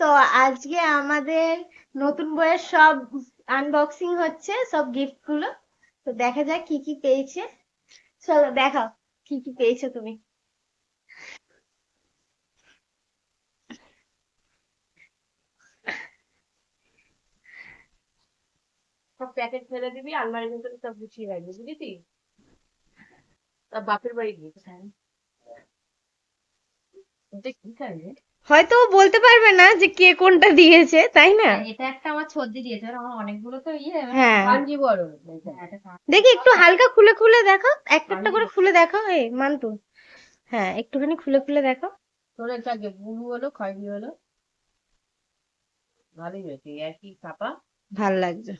তো আজকে আমাদের নতুন বইয়ের সব আনবক্সিং হচ্ছে, সব গিফটগুলো। তো দেখা যাক কি কি পেয়েছে। চলো, দেখাও কি কি পেয়েছ তুমি। সব প্যাকেট ফেলে দিবি, আলমারির ভিতরে সব গুছিয়ে রাখবি বুঝলি তার বাপের বাড়ি খাবে হয়তো বলতে পারবে না যে কে কোনটা দিয়েছে তাই না? এটা একটা আমার সর্দি দিয়েছে। আমার অনেকগুলো তো ইয়ে হ্যাঁ কাঞ্জি বড় হ্যাঁ, কাঁচ। দেখি একটু হালকা খুলে খুলে দেখো। একটা একটা করে খুলে দেখো। এই মান্তু হ্যাঁ একটুখানি খুলে খুলে দেখো। তোর একটা আগে ব্লু হলো খয়েরি হলো। ভালোই হয়েছে একই ছাপা ভালো লাগছে।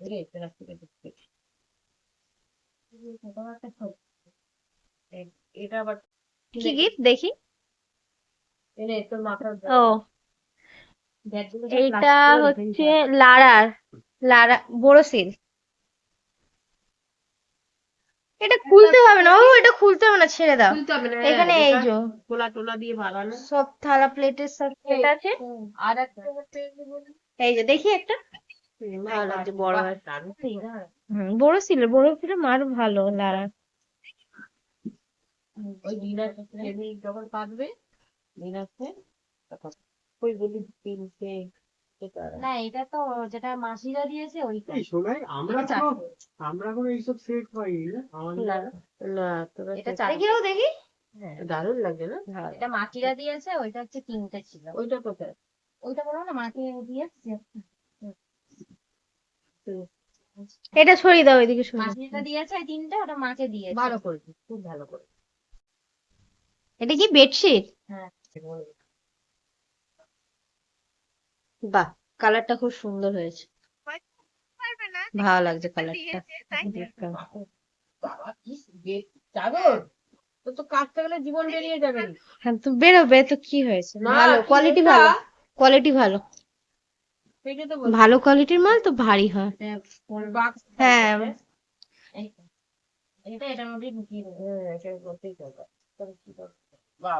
প্লাস্টিক এটা আবার কি গিফট? দেখি। এনে তোর মাথার ও। এর হচ্ছে লারার। লারা বোরোসিল। এটা খুলতে হবে না। ও এটা খুলতে হবে না ছেড়ে দাও। খুলতে হবে না এখানে এই যে। তোলা টোলা দিয়ে বানানো। সব থালা প্লেটের সব সেট আছে? আর একটা হচ্ছে এই যে দেখি একটা। ভালো বড় এটা। বড় ছিল বড় ছিল মার ভালো লারা। ওই ডিনার টেবিল যখন ডিনারতে তখন ওই বলি তিনটে এটা না এটা তো যেটা মাসিরা দিয়েছে শোনাই আমরা আমরা কোনো এইসব সেট পাইনি না না তোরা এটা চারটে। দেখি দারুণ লাগছে না? এটা মাসিরা দিয়েছে ওইটা হচ্ছে তিনটে ছিল। ওইটা কোথায়? ওইটা বলো না মাকে দিয়েছে। এটা সরিয়ে দাও এদিকে সরিয়ে দাও। মাসিরা দিয়েছে ওই তিনটে ওটা মাকে দিয়েছে। ভালো করেছিস খুব ভালো করে এটা কি বেডশিট হ্যাঁ বাহ কালারটা খুব সুন্দর হয়েছে। ভালো লাগছে কালারটা তো কাচতে গেলে জীবন বেরিয়ে যাবে। হ্যাঁ তো বেরোবে তো কি হয়েছে? ভালো কোয়ালিটি ভালো কোয়ালিটি ভালো। তো ভালো কোয়ালিটির মাল তো ভারী হয়। হ্যাঁ এটা এটার মধ্যে ঢুকিয়ে দেবো করতেই হবে। বাহ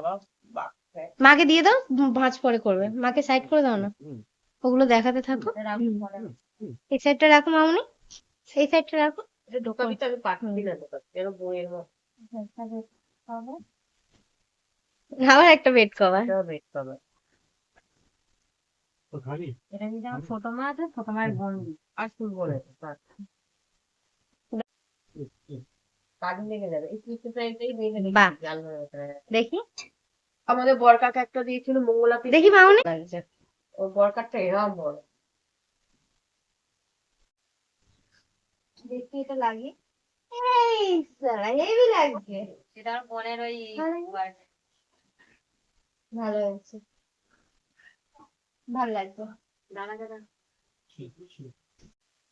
মাকে দিয়ে দাও ভাঁজ পরে করবে। মাকে সাইড করে দাও না। ওগুলো দেখাতে থাকো। এই সাইডটা রাখো মামনি। এই সাইডটা রাখো। ঢোকাবি তো আমি না বইয়ের মতো। আবার একটা বেড কভার বেড এটা ছোট মা আছে ছোট মায়ের বন্ধু আর ফুল বলে বাহ। দেখি। আমাদের বরকাকে একটা দিয়েছিল মঙ্গলা দেখি বরকারটা এরকম বড়। দেখি এটা লাগিয়ে এই সালা হেভি লাগছে। এটা আমার বোনের ওই ভালো। birthday। ভালো হয়েছে ভালো লাগছে দাঁড়া দাঁড়া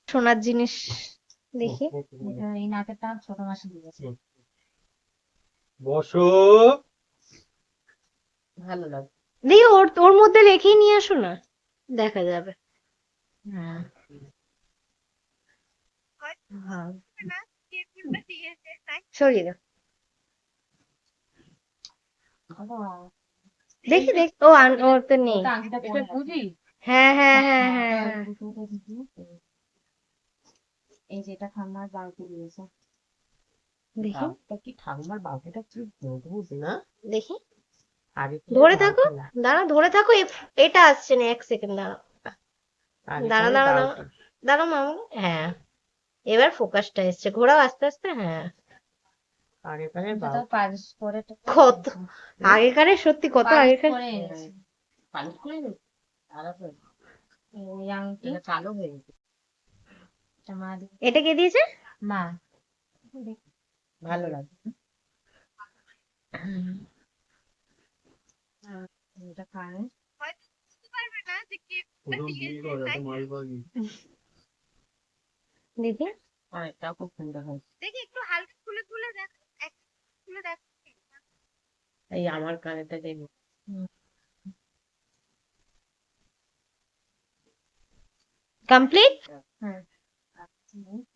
সোনার জিনিস দেখি। এই নাকেরটা ছোট মাসি দিয়েছে। বসো। ভালো লাগে দেখি ওর ওর মধ্যে রেখেই নিয়ে আসো না। দেখা যাবে। হ্যাঁ। হ্যাঁ। সরিয়ে দাও। দেখি দেখি। ও আন- ওর তো নেই। বুঝি? হ্যাঁ হ্যাঁ হ্যাঁ। হ্যাঁ হ্যাঁ। এই যে এটা ঠান্ডার বালতি দিয়েছে। দেখি। বাপটা কি ঠাকুমার বাপটা কি মজবুত না দেখি। ধরে থাকো। দাঁড়া ধরে থাকো এটা আসছে না এক সেকেন্ড দাঁড়াও। আগে দাঁড়া, কালে দাঁড়া, মামু। হ্যাঁ। এবার ফোকাসটা এসছে। ঘোরাও আস্তে আস্তে। হ্যাঁ। এটা কত? আগেকারের সত্যি কত আগেকার এটা কালো হয়ে গেছে। এটা মা এটা কে দিয়েছে? মা। ভালো লাগে। এটা দেখি। খুব সুন্দর হয়েছে দেখি একটু হালকা খুলে খুলে দেখ খুলে দেখ। এই আমার কানেরটা দেখব কমপ্লিট Mm-hmm.